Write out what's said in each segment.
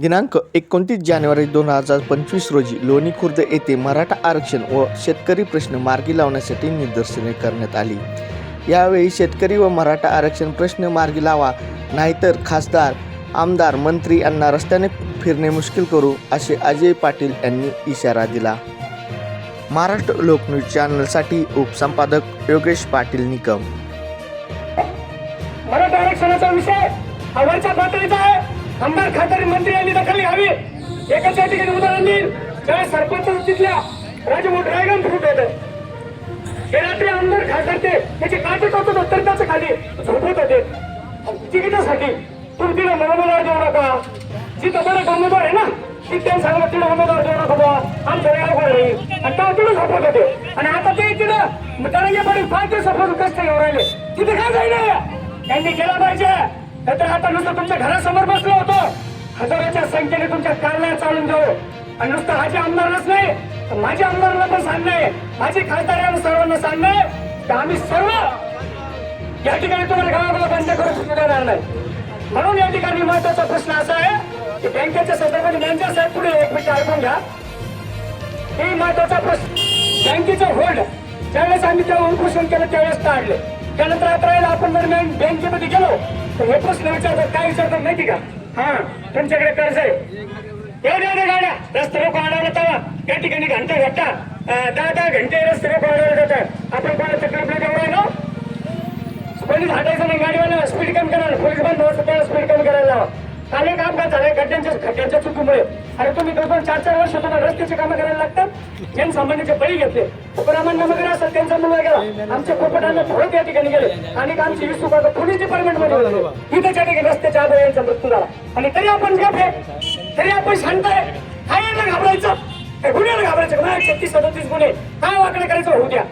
दिनांक एकोणतीस जानेवारी दोन हजार पंचवीस रोजी लोणी खुर्द येथे मराठा आरक्षण व शेतकरी प्रश्न मार्गी लावण्यासाठी निदर्शने करण्यात आली. यावेळी शेतकरी व मराठा आरक्षण प्रश्न मार्गी लावा नाहीतर खासदार आमदार मंत्री यांना रस्त्याने फिरणे मुश्किल करू असे अजय पाटील यांनी इशारा दिला. महाराष्ट्र लोकन्यूज चॅनलसाठी उपसंपादक योगेश पाटील निकम. मराठा आरक्षणाचा विषय पातळीचा आहे. आमदार खासदार मंत्री यांनी दखल घ्यावी. एकच त्या ठिकाणी उदाहरण देईल ज्यावेळेस सरपंच तिथल्या राजमोट ड्रॅगन फ्रूट होतं हे रात्री आमदार खासदार ते त्याचे काटे टोचत होते तर त्याचं खाली झोपत होते तिकिटासाठी तुम्ही तिला उमेदवार देऊ नका. जिथं बरं उमेदवार आहे ना तिथे सांगा तिला उमेदवार देऊ नका बुवा. आमचं वेळ नाही आहे? आणि तेव्हा तिला झोपत होते आणि आता ते तिथं या पाटील पाच दिवसापासून कष्ट घेऊन राहिले. तिथे काय जाईल त्यांनी केला पाहिजे. तर आता नुसतं तुमच्या घरासमोर बसलो होतो. हजाराच्या संख्येने तुमच्या कारला चालून देऊ आणि नुसतं हाजी आमदारच नाही तर माझ्या आमदारांना पण सांगणं आहे खासदार सर्वांना सांगणं तर की आम्ही सर्व या ठिकाणी तुम्हाला गावाला बंद करू सुद्धा देणार नाही. म्हणून या ठिकाणी महत्त्वाचा प्रश्न असा आहे की बँकेच्या संदर्भात मॅनेजर साहेब पुढे एक मिनिट ऐकून घ्या. हे महत्त्वाचा प्रश्न. बँकेचं होल्ड ज्यावेळेस आम्ही तेव्हा उपोषण केलं त्यावेळेस काढले. त्यानंतर अकरायला आपण जर बँकेमध्ये गेलो. तर हे प्रश्न विचारतात काय विचारतात माहिती का? हा तुमच्याकडे कर्ज आहे. एवढ्या एवढ्या गाड्या रस्ते रोको आणायला तेव्हा. त्या ठिकाणी घंटा घट्टा दहा दहा घंटे रस्ते रोको अडवले जातात. आपण कोणाचं क्लबला जवळ आहे ना? पोलीस हटायचं नाही गाडीवाला स्पीड कमी करायला. पोलीस बंद होत स्पीड कमी करायला लावा. काल एक अपघात झालाय? खड्ड्यांच्या खड्ड्यांच्या चुकीमुळे. अरे तुम्ही दोन दोन चार चार वर्ष तुम्हाला रस्त्याचे कामं करायला लागतात? जनसामान्याचे बळी घेतले. उपरामान्य वगैरे असतात त्यांचा मुलगा गेला. आमच्या पोपटांना थोडं त्या ठिकाणी गेले. आणि आमची वीस रुपये पोलीस डिपार्टमेंटमध्ये होते. त्या ठिकाणी रस्त्याच्या आधार यांचा मृत्यू झाला. आणि तरी आपण गप आहे. तरी आपण शांत आहे. काय यायला घाबरायचं? गुन्ह्याला घाबरायचं नाही छत्तीस सदतीस गुन्हे. काय वाकडे करायचं होऊ द्या.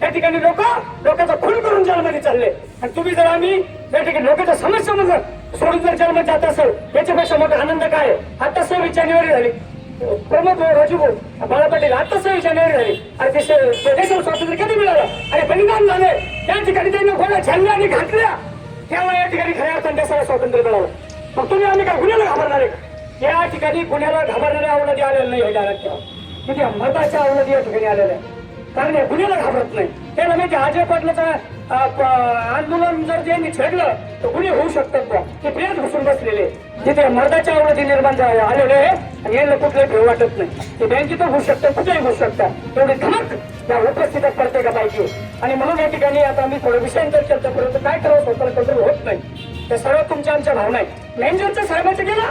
त्या ठिकाणी लोक लोकांचा खून करून जेलमध्ये चालले. आणि तुम्ही जर आम्ही त्या ठिकाणी लोकांच्या समस्या म्हणून सोडून जर जात असेल याच्यापेक्षा मोठा आनंद काय? आहे? आता सव्वीस जानेवारी झाली. प्रमोद भाऊ, राजू बाळा पाटील आता सव्वीस जानेवारी झाली. आणि ते देशाला स्वातंत्र्य कधी मिळालं? अरे बलिदान झाले त्या ठिकाणी त्यांनी घोड्या झेलल्या आणि घातल्या. तेव्हा या ठिकाणी खऱ्या अर्थाने देशाला स्वातंत्र्य मिळालं. मग तुम्ही आम्ही काय गुन्ह्याला घाबरणार आहे या ठिकाणी गुन्ह्याला घाबरणाऱ्या अवनदी आलेल्या नाही हे डायरेक्ट किती मताच्या अवनदी या ठिकाणी आलेल्या. आहे. कारण या गुन्ह्याला घाबरत नाही. त्याला माहिती आहे, अजय पाटलाचं आंदोलन जर त्यांनी छेडलं तर गुन्हे होऊ शकतात का ते प्रेत घुसून बसलेले. तिथे मर्दाच्या आवडती निर्माण आलेले आहे आणि यांना कुठलंही भेव वाटत नाही. ते बँकेतून होऊ शकतात कुठेही होऊ शकतात. तेवढी धमक या उपस्थितात प्रत्येका पाहिजे आणि म्हणून या ठिकाणी आता मी थोडं विषयांतर चर्चा परंतु काय करावं स्वतःला कंट्रोल होत नाही. ते सर्व तुमच्या आमच्या भावना आहेत. मॅनेजरच्या साहेबांचं गेला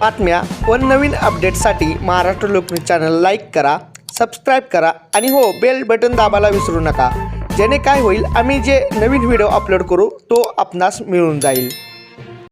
बातम्या व नवीन अपडेटसाठी महाराष्ट्र लोकन्यूज चॅनल लाईक करा. सबस्क्राईब करा आणि हो बेल बटन दाबायला विसरू नका. जेणे काय होईल आम्ही जे नवीन व्हिडिओ अपलोड करू तो आपणास मिळून जाईल.